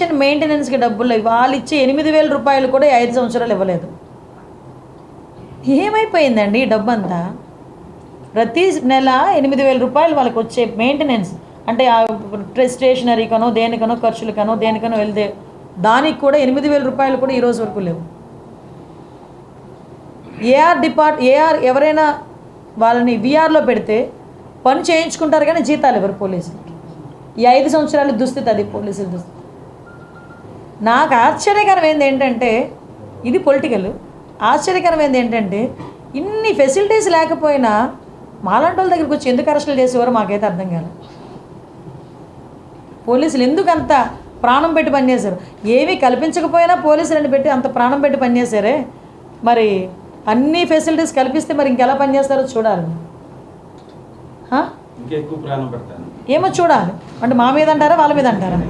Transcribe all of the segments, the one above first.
Station మెయింటెనెన్స్కి డబ్బులు వాళ్ళు ఇచ్చే ఎనిమిది వేల రూపాయలు కూడా ఐదు సంవత్సరాలు ఇవ్వలేదు. ఏమైపోయిందండి ఈ డబ్బు అంతా ప్రతి నెల ఎనిమిది వేల రూపాయలు వాళ్ళకి వచ్చే మెయింటెనెన్స్ అంటే ఆ స్టేషనరీకనో దేనికనో ఖర్చులకనో దేనికనో వెళ్తే దానికి కూడా ఎనిమిది వేల రూపాయలు కూడా ఈ రోజు వరకు లేవు. ఏఆర్ డిపార్ట్ ఏఆర్ ఎవరైనా వాళ్ళని విఆర్లో పెడితే పని చేయించుకుంటారు కానీ జీతాలు ఎవరు పోలీసులకి. ఈ ఐదు సంవత్సరాలు దుస్థితి అది పోలీసుల దుస్థితి. నాకు ఆశ్చర్యకరమైంది ఏంటంటే ఇది పొలిటికల్ ఆశ్చర్యకరమైంది ఏంటంటే ఇన్ని ఫెసిలిటీస్ లేకపోయినా మాలాంటి వాళ్ళ దగ్గరికి వచ్చి ఎందుకు అరెస్టులు చేసేవారో మాకైతే అర్థం కాలేదు పోలీసులు ఎందుకు అంత ప్రాణం పెట్టి పనిచేశారు? ఏమీ కల్పించకపోయినా పోలీసులను పెట్టి అంత ప్రాణం పెట్టి పనిచేశారే? మరి అన్ని ఫెసిలిటీస్ కల్పిస్తే మరి ఇంకెలా పనిచేస్తారో చూడాలి. ఏమో చూడాలి. అంటే మా మీద అంటారా వాళ్ళ మీద అంటారా?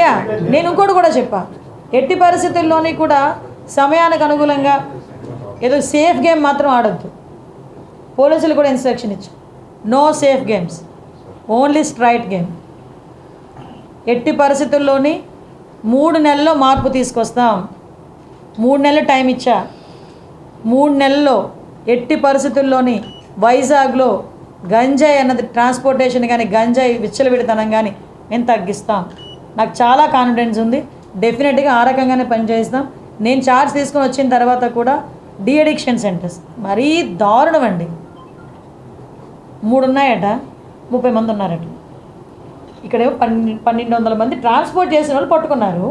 యా నేను ఇంకోటి కూడా చెప్పా. ఎట్టి పరిస్థితుల్లోని కూడా సమయానికి అనుకూలంగా ఏదో సేఫ్ గేమ్ మాత్రం ఆడొద్దు. పోలీసులు కూడా ఇన్స్ట్రక్షన్ ఇచ్చు no safe games only straight game ఎట్టి పరిస్థితుల్లోని మూడు నెలల్లో మార్పు తీసుకొస్తాం. మూడు నెలలు టైం ఇచ్చా. మూడు నెలల్లో ఎట్టి పరిస్థితుల్లోని వైజాగ్లో గంజాయి అన్నది ట్రాన్స్పోర్టేషన్ కానీ గంజాయి విచ్చలవిడితనం కానీ నేను తగ్గిస్తాం. నాకు చాలా కాన్ఫిడెన్స్ ఉంది. డెఫినెట్గా ఆ రకంగానే పనిచేస్తాం నేను ఛార్జ్ తీసుకొని వచ్చిన తర్వాత కూడా డిఅడిక్షన్ సెంటర్స్ మరీ దారుణం అండి. మూడు ఉన్నాయట ముప్పై మంది ఉన్నారట. ఇక్కడేమో పన్నె పన్నెండు వందల మంది ట్రాన్స్పోర్ట్ చేసిన వాళ్ళు పట్టుకున్నారు.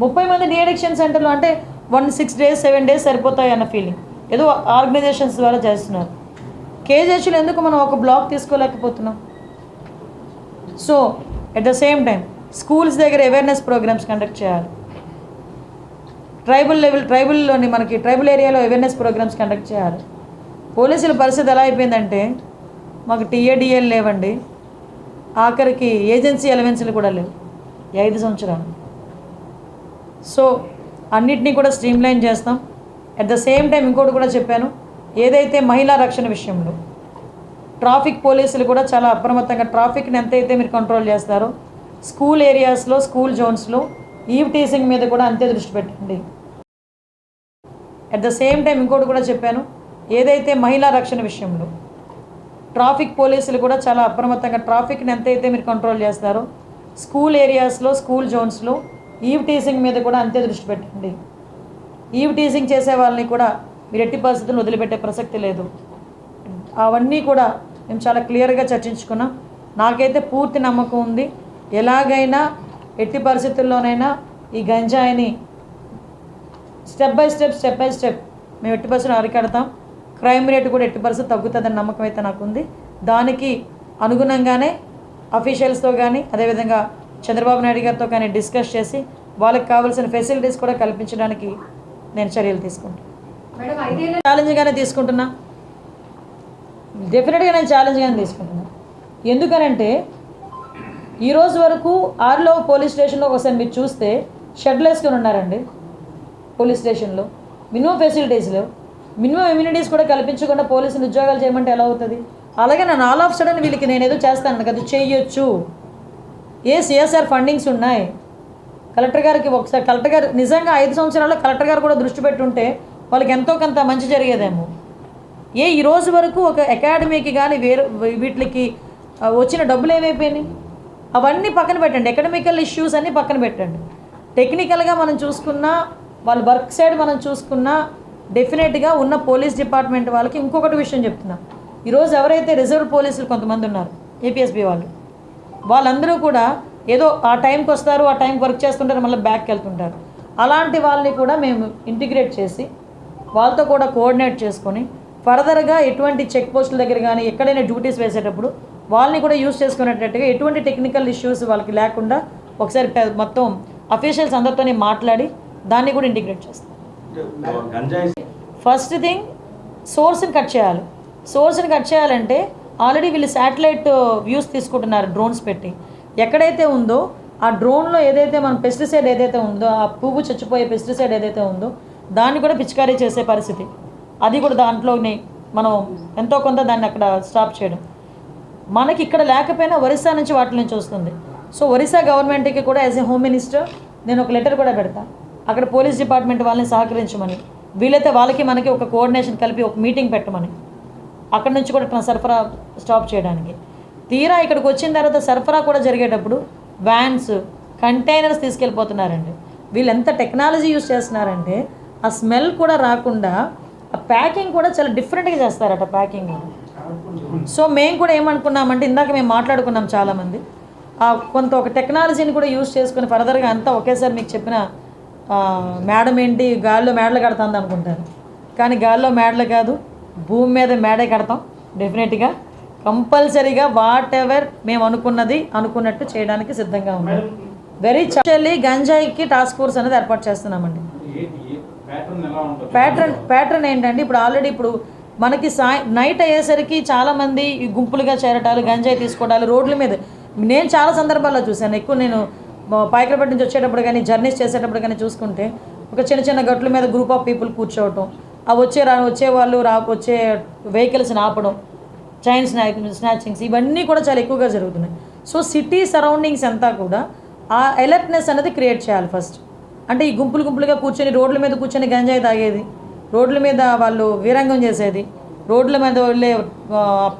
ముప్పై మంది డిఅడిక్షన్ సెంటర్లు సెంటర్లో అంటే one six days seven days సరిపోతాయి అన్న ఫీలింగ్ ఏదో ఆర్గనైజేషన్స్ ద్వారా చేస్తున్నారు. కేజీహెచ్లో ఎందుకు మనం ఒక block తీసుకోలేకపోతున్నాం? So at the same time schools దగ్గర అవేర్నెస్ ప్రోగ్రామ్స్ కండక్ట్ చేయాలి. ట్రైబల్ లెవెల్ ట్రైబల్లోని మనకి ట్రైబల్ ఏరియాలో అవేర్నెస్ ప్రోగ్రామ్స్ కండక్ట్ చేయాలి. పోలీసుల పరిస్థితి ఎలా అయిపోయిందంటే మాకు టీఏడిఎల్ లేవండి. ఆఖరికి ఏజెన్సీ ఎలవెన్స్లు కూడా లేవు. ఐదు సంవత్సరాలు. సో అన్నిటినీ కూడా స్ట్రీమ్లైన్ చేస్తాం. అట్ ద సేమ్ టైం ఇంకోటి కూడా చెప్పాను. ఏదైతే మహిళా రక్షణ విషయంలో ట్రాఫిక్ పోలీసులు కూడా చాలా అప్రమత్తంగా ట్రాఫిక్ని ఎంతైతే మీరు కంట్రోల్ చేస్తారో స్కూల్ ఏరియాస్లో స్కూల్ జోన్స్లో ఈవ్ టీసింగ్ మీద కూడా అంతే దృష్టి పెట్టండి. అట్ ద సేమ్ టైం ఇంకోటి కూడా చెప్పాను ఏదైతే మహిళా రక్షణ విషయంలో ట్రాఫిక్ పోలీసులు కూడా చాలా అప్రమత్తంగా ట్రాఫిక్ని ఎంతైతే మీరు కంట్రోల్ చేస్తారో స్కూల్ ఏరియాస్లో స్కూల్ జోన్స్లో ఈవ్ టీసింగ్ మీద కూడా అంతే దృష్టి పెట్టండి. ఈవ్ టీసింగ్ చేసే వాళ్ళని కూడా మీరు ఎట్టి పరిస్థితులను వదిలిపెట్టే ప్రసక్తి లేదు. అవన్నీ కూడా మేము చాలా క్లియర్గా చర్చించుకున్నాం. నాకైతే పూర్తి నమ్మకం ఉంది. ఎలాగైనా ఎట్టి పరిస్థితుల్లోనైనా ఈ గంజాయిని step by step step by step మేము ఎట్టి పరిస్థితులు అరికడతాం. క్రైమ్ రేట్ కూడా ఎట్టి పరిస్థితి తగ్గుతుందని నమ్మకం అయితే నాకు ఉంది దానికి అనుగుణంగానే అఫీషియల్స్తో కానీ అదేవిధంగా చంద్రబాబు నాయుడు గారితో కానీ డిస్కస్ చేసి వాళ్ళకి కావాల్సిన ఫెసిలిటీస్ కూడా కల్పించడానికి నేను చర్యలు తీసుకుంటాను ఛాలెంజ్గానే తీసుకుంటున్నా. డెఫినెట్గా నేను ఛాలెంజ్గానే తీసుకుంటున్నాను ఎందుకనంటే ఈరోజు వరకు ఆర్లో పోలీస్ స్టేషన్లో ఒకసారి మీరు చూస్తే షెడ్లు వేసుకొని ఉన్నారండి పోలీస్ స్టేషన్లో. మినిమం ఫెసిలిటీస్ లేవు. మినిమం ఇమ్యూనిటీస్ కూడా కల్పించకుండా పోలీసులు ఉద్యోగాలు చేయమంటే ఎలా అవుతుంది? అలాగే నన్ను ఆల్ ఆఫ్ సడన్ వీళ్ళకి నేను ఏదో చేస్తాను కదా చేయొచ్చు ఏ సిఎస్ఆర్ ఫండింగ్స్ ఉన్నాయి? కలెక్టర్ గారికి ఒకసారి కలెక్టర్ గారు నిజంగా ఐదు సంవత్సరాల్లో కలెక్టర్ గారు కూడా దృష్టి పెట్టుంటే వాళ్ళకి ఎంతో కొంత మంచి జరిగేదేమో. ఏ ఈ రోజు వరకు ఒక అకాడమీకి కానీ వేరే వీటికి వచ్చిన డబ్బులు ఏమైపోయినాయి? అవన్నీ పక్కన పెట్టండి. అకాడమికల్ ఇష్యూస్ అన్నీ పక్కన పెట్టండి. టెక్నికల్గా మనం చూసుకున్నా వాళ్ళ వర్క్ సైడ్ మనం చూసుకున్నా డెఫినెట్గా ఉన్న పోలీస్ డిపార్ట్మెంట్ వాళ్ళకి ఇంకొకటి విషయం చెప్తున్నా. ఈరోజు ఎవరైతే రిజర్వ్ పోలీసులు కొంతమంది ఉన్నారు ఏపీఎస్బీ వాళ్ళు వాళ్ళందరూ కూడా ఏదో ఆ టైంకి వస్తారు ఆ టైంకి వర్క్ చేస్తుంటారు మళ్ళీ బ్యాక్కి వెళ్తుంటారు. అలాంటి వాళ్ళని కూడా మేము ఇంటిగ్రేట్ చేసి వాళ్ళతో కూడా కోఆర్డినేట్ చేసుకొని ఫర్దర్గా ఎటువంటి చెక్ పోస్టుల దగ్గర కానీ ఎక్కడైనా డ్యూటీస్ వేసేటప్పుడు వాళ్ళని కూడా యూస్ చేసుకునేటట్టుగా ఎటువంటి టెక్నికల్ ఇష్యూస్ వాళ్ళకి లేకుండా ఒకసారి మొత్తం అఫీషియల్స్ అందరితోనే మాట్లాడి దాన్ని కూడా ఇంటిగ్రేట్ చేస్తాం. ఫస్ట్ థింగ్ సోర్స్ని కట్ చేయాలి. సోర్స్ని కట్ చేయాలంటే ఆల్రెడీ వీళ్ళు శాటిలైట్ వ్యూస్ తీసుకుంటున్నారు డ్రోన్స్ పెట్టి. ఎక్కడైతే ఉందో ఆ డ్రోన్లో ఏదైతే మనం పెస్టిసైడ్ ఏదైతే ఉందో ఆ పువ్వు చచ్చిపోయే పెస్టిసైడ్ ఏదైతే ఉందో దాన్ని కూడా పిచికారీ చేసే పరిస్థితి. అది కూడా దాంట్లోనే మనం ఎంతో కొంత దాన్ని అక్కడ స్టాప్ చేయడం. మనకి ఇక్కడ లేకపోయినా ఒరిస్సా నుంచి వాటి నుంచి వస్తుంది. సో ఒరిస్సా గవర్నమెంట్కి కూడా యాజ్ ఏ హోమ్ మినిస్టర్ నేను ఒక లెటర్ కూడా పెడతా. అక్కడ పోలీస్ డిపార్ట్మెంట్ వాళ్ళని సహకరించమని వీలైతే వాళ్ళకి మనకి ఒక కోఆర్డినేషన్ కలిపి ఒక మీటింగ్ పెట్టమని అక్కడ నుంచి కూడా సరఫరా స్టాప్ చేయడానికి. తీరా ఇక్కడికి వచ్చిన తర్వాత సరఫరా కూడా జరిగేటప్పుడు వ్యాన్స్ కంటైనర్స్ తీసుకెళ్ళిపోతున్నారండి. వీళ్ళు ఎంత టెక్నాలజీ యూస్ చేస్తున్నారంటే ఆ స్మెల్ కూడా రాకుండా ప్యాకింగ్ కూడా చాలా డిఫరెంట్గా చేస్తారట ప్యాకింగ్ సో మేము కూడా ఏమనుకున్నామంటే ఇందాక మేము మాట్లాడుకున్నాం చాలామంది. ఆ కొంత ఒక టెక్నాలజీని కూడా యూస్ చేసుకుని ఫర్దర్గా అంతా ఒకేసారి మీకు చెప్పిన ఆ, మేడం ఏంటి గాల్లో మేడలు కడతాంది అనుకుంటారు. కానీ గాల్లో మేడలు కాదు భూమి మీద మేడే కడతాం డెఫినెట్గా కంపల్సరీగా వాట్ ఎవర్ మేము అనుకున్నది అనుకున్నట్టు చేయడానికి సిద్ధంగా ఉన్నాం. వెరీ చాలీ గంజాయికి టాస్క్ ఫోర్స్ అనేది ఏర్పాటు చేస్తున్నామండి. ప్యాటర్న్ ప్యాటర్న్ ఏంటంటే ఇప్పుడు ఆల్రెడీ ఇప్పుడు మనకి సాయం నైట్ అయ్యేసరికి చాలామంది ఈ గుంపులుగా చేరటాలు గంజాయి తీసుకోవడాలు రోడ్ల మీద. నేను చాలా సందర్భాల్లో చూశాను. ఎక్కువ నేను మా నుంచి వచ్చేటప్పుడు కానీ జర్నీస్ చేసేటప్పుడు కానీ చూసుకుంటే ఒక చిన్న చిన్న గట్ల మీద గ్రూప్ ఆఫ్ పీపుల్ కూర్చోవటం ఆ వచ్చే రా వచ్చే వాళ్ళు రా వచ్చే వెహికల్స్ని ఆపడం చైన్ స్నాక్ స్నాచింగ్స్ ఇవన్నీ కూడా చాలా ఎక్కువగా జరుగుతున్నాయి. సో సిటీ సరౌండింగ్స్ అంతా కూడా ఆ అలర్ట్నెస్ అనేది క్రియేట్ చేయాలి ఫస్ట్ అంటే ఈ గుంపులు గుంపులుగా కూర్చొని రోడ్ల మీద కూర్చొని గంజాయి తాగేది. రోడ్ల మీద వాళ్ళు వీరంగం చేసేది. రోడ్ల మీద వెళ్ళే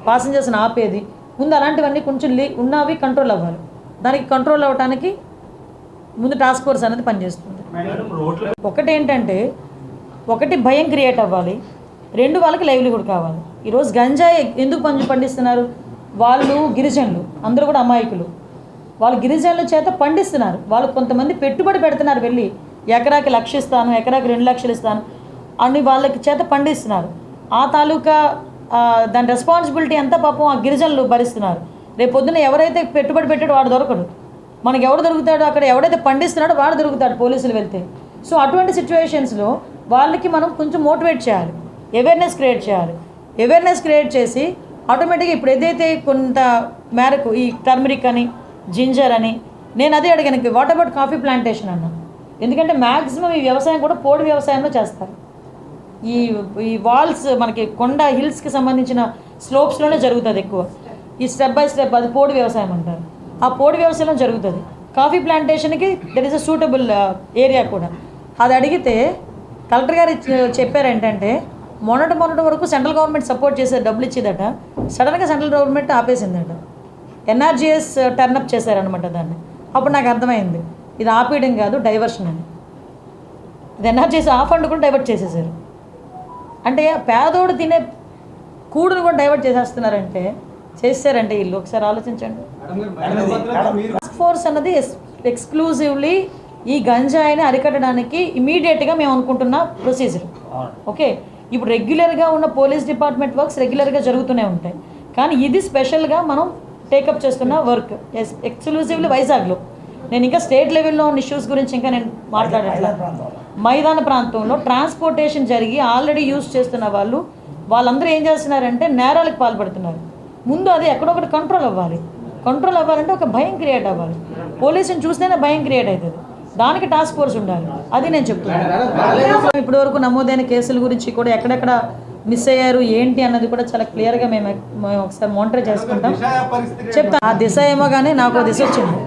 పాసెంజర్స్ని ఆపేది. ముందు అలాంటివన్నీ కొంచెం లే ఉన్నవి కంట్రోల్ అవ్వాలి. దానికి కంట్రోల్ అవ్వడానికి ముందు టాస్క్ ఫోర్స్ అనేది పనిచేస్తుంది. ఒకటి ఏంటంటే ఒకటి భయం క్రియేట్ అవ్వాలి. రెండు వాళ్ళకి లైవ్లీహుడ్ కావాలి. ఈరోజు గంజాయి ఎందుకు పంచి పండిస్తున్నారు? వాళ్ళు గిరిజనులు. అందరూ కూడా అమాయకులు. వాళ్ళు గిరిజనుల చేత పండిస్తున్నారు. వాళ్ళు కొంతమంది పెట్టుబడి పెడుతున్నారు వెళ్ళి. ఎకరాకి లక్ష ఇస్తాను ఎకరాకి రెండు లక్షలు ఇస్తాను అని వాళ్ళకి చేత పండిస్తున్నారు. ఆ తాలూకా దాని రెస్పాన్సిబిలిటీ ఎంత పాపం ఆ గిరిజనులు భరిస్తున్నారు. రేపు పొద్దున ఎవరైతే పెట్టుబడి పెట్టాడో వాడు దొరకడు. మనకి ఎవడు దొరుకుతాడో అక్కడ ఎవడైతే పండిస్తున్నాడో వాడు దొరుకుతాడు పోలీసులు వెళ్తే. సో అటువంటి సిచ్యువేషన్స్లో వాళ్ళకి మనం కొంచెం మోటివేట్ చేయాలి. అవేర్నెస్ క్రియేట్ చేయాలి. అవేర్నెస్ క్రియేట్ చేసి ఆటోమేటిక్గా ఇప్పుడు ఏదైతే కొంత మేరకు ఈ టర్మరిక్ అని జింజర్ అని. నేను అదే అడిగాను వాట్ అబౌట్ కాఫీ ప్లాంటేషన్ అన్న. ఎందుకంటే మ్యాక్సిమం ఈ వ్యవసాయం కూడా పోడు వ్యవసాయంలో చేస్తారు. ఈ ఈ వాల్స్ మనకి కొండ హిల్స్కి సంబంధించిన స్లోప్స్లోనే జరుగుతుంది ఎక్కువ. ఈ స్టెప్ బై స్టెప్ అది పోడు వ్యవసాయం అంటారు. ఆ పోడు వ్యవసాయంలో జరుగుతుంది. Coffee ప్లాంటేషన్కి there is a suitable area కూడా. అది అడిగితే కలెక్టర్ గారు uh, చెప్పారు ఏంటంటే మొన్నటి మొన్నటి వరకు సెంట్రల్ గవర్నమెంట్ సపోర్ట్ చేసే డబ్బులు ఇచ్చేదట. సడన్గా సెంట్రల్ గవర్నమెంట్ ఆపేసిందట. ఎన్ఆర్జీఎస్ uh, టర్నప్ చేశారనమాట దాన్ని. అప్పుడు నాకు అర్థమైంది. ఇది ఆపేయడం కాదు డైవర్షన్ అని. ఇది ఎన్ఆర్జీఎస్ ఆఫ్ అండ్ కూడా డైవర్ట్ చేసేసారు. అంటే పేదోడు తినే కూడును కూడా డైవర్ట్ చేసేస్తున్నారంటే చేస్తారంటే వీళ్ళు. ఒకసారి ఆలోచించండి. టాస్క్ ఫోర్స్ అన్నది ఎక్స్క్లూజివ్లీ ఈ గంజాయిని అరికట్టడానికి ఇమీడియట్గా మేము అనుకుంటున్న ప్రొసీజర్ ఓకే? ఇప్పుడు రెగ్యులర్గా ఉన్న పోలీస్ డిపార్ట్మెంట్ వర్క్స్ రెగ్యులర్గా జరుగుతూనే ఉంటాయి. కానీ ఇది స్పెషల్గా మనం టేకప్ చేస్తున్న వర్క్. ఎస్ ఎక్స్క్లూజివ్లీ వైజాగ్లో. నేను ఇంకా స్టేట్ లెవెల్లో ఉన్న ఇష్యూస్ గురించి ఇంకా నేను మాట్లాడట్లా. మైదాన ప్రాంతంలో. ట్రాన్స్పోర్టేషన్ జరిగి ఆల్రెడీ యూస్ చేస్తున్న వాళ్ళు వాళ్ళందరూ ఏం చేస్తున్నారంటే నేరాలకు పాల్పడుతున్నారు. ముందు అది ఎక్కడొకటి కంట్రోల్ అవ్వాలి. కంట్రోల్ అవ్వాలంటే ఒక భయం క్రియేట్ అవ్వాలి. పోలీసుని చూస్తేనే భయం క్రియేట్ అవుతుంది. దానికి టాస్క్ ఫోర్స్ ఉండాలి. అది నేను చెప్తున్నాను. ఇప్పటి వరకు నమోదైన కేసుల గురించి కూడా ఎక్కడెక్కడ మిస్ అయ్యారు ఏంటి అన్నది కూడా చాలా క్లియర్గా మేము మేము ఒకసారి మానిటర్ చేసుకుంటాం. చెప్తాం ఆ దిశ ఏమో కానీ నాకు దిశ వచ్చింది.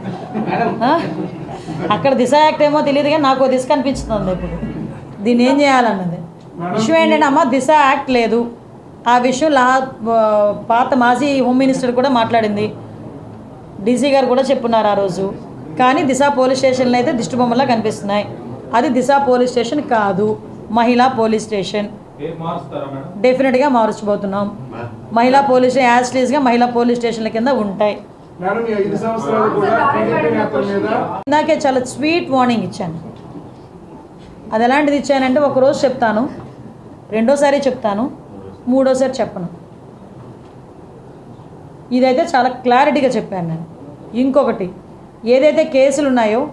అక్కడ దిశ యాక్ట్ ఏమో తెలియదు కానీ నాకు ఓ దిశ కనిపిస్తుంది ఇప్పుడు. దీన్ని ఏం చేయాలన్నది? విషయం ఏంటంటే అమ్మ దిశ యాక్ట్ లేదు. ఆ విషయం లా పాత మాజీ హోమ్ మినిస్టర్ కూడా మాట్లాడింది. డీసీ గారు కూడా చెప్పున్నారు ఆ రోజు. కానీ దిశ పోలీస్ స్టేషన్లో అయితే దిష్టిబొమ్మలా కనిపిస్తున్నాయి. అది దిశ పోలీస్ స్టేషన్ కాదు. మహిళా పోలీస్ స్టేషన్ డెఫినెట్గా మార్చబోతున్నాం. మహిళా పోలీస్ యాజ్లీస్గా మహిళా పోలీస్ స్టేషన్ల కింద ఉంటాయి. ఇందాకే చాలా స్వీట్ వార్నింగ్ ఇచ్చాను. అది ఎలాంటిది ఇచ్చానంటే ఒకరోజు చెప్తాను. రెండోసారి చెప్తాను. మూడోసారి చెప్పను. ఇదైతే చాలా క్లారిటీగా చెప్పాను నేను. ఇంకొకటి ఏదైతే కేసులు ఉన్నాయో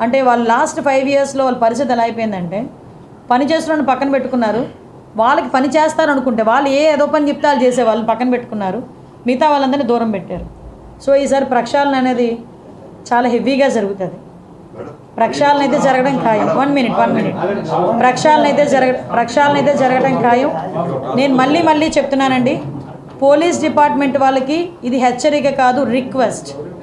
అంటే వాళ్ళు లాస్ట్ ఫైవ్ ఇయర్స్లో వాళ్ళ పరిస్థితి ఎలా అయిపోయిందంటే పని చేస్తున్న పక్కన పెట్టుకున్నారు. వాళ్ళకి పని చేస్తారు అనుకుంటే వాళ్ళు ఏ ఏదో పని చెప్తే వాళ్ళు చేసే వాళ్ళని పక్కన పెట్టుకున్నారు. మిగతా వాళ్ళందరినీ దూరం పెట్టారు. సో ఈసారి ప్రక్షాళన అనేది చాలా హెవీగా జరుగుతుంది. ప్రక్షాళన అయితే జరగడం ఖాయం. వన్ మినిట్ వన్ మినిట్ ప్రక్షాళన అయితే జరగ ప్రక్షాళన అయితే జరగడం ఖాయం. నేను మళ్ళీ మళ్ళీ చెప్తున్నానండి. పోలీస్ డిపార్ట్మెంట్ వాళ్ళకి ఇది హెచ్చరిక కాదు రిక్వెస్ట్.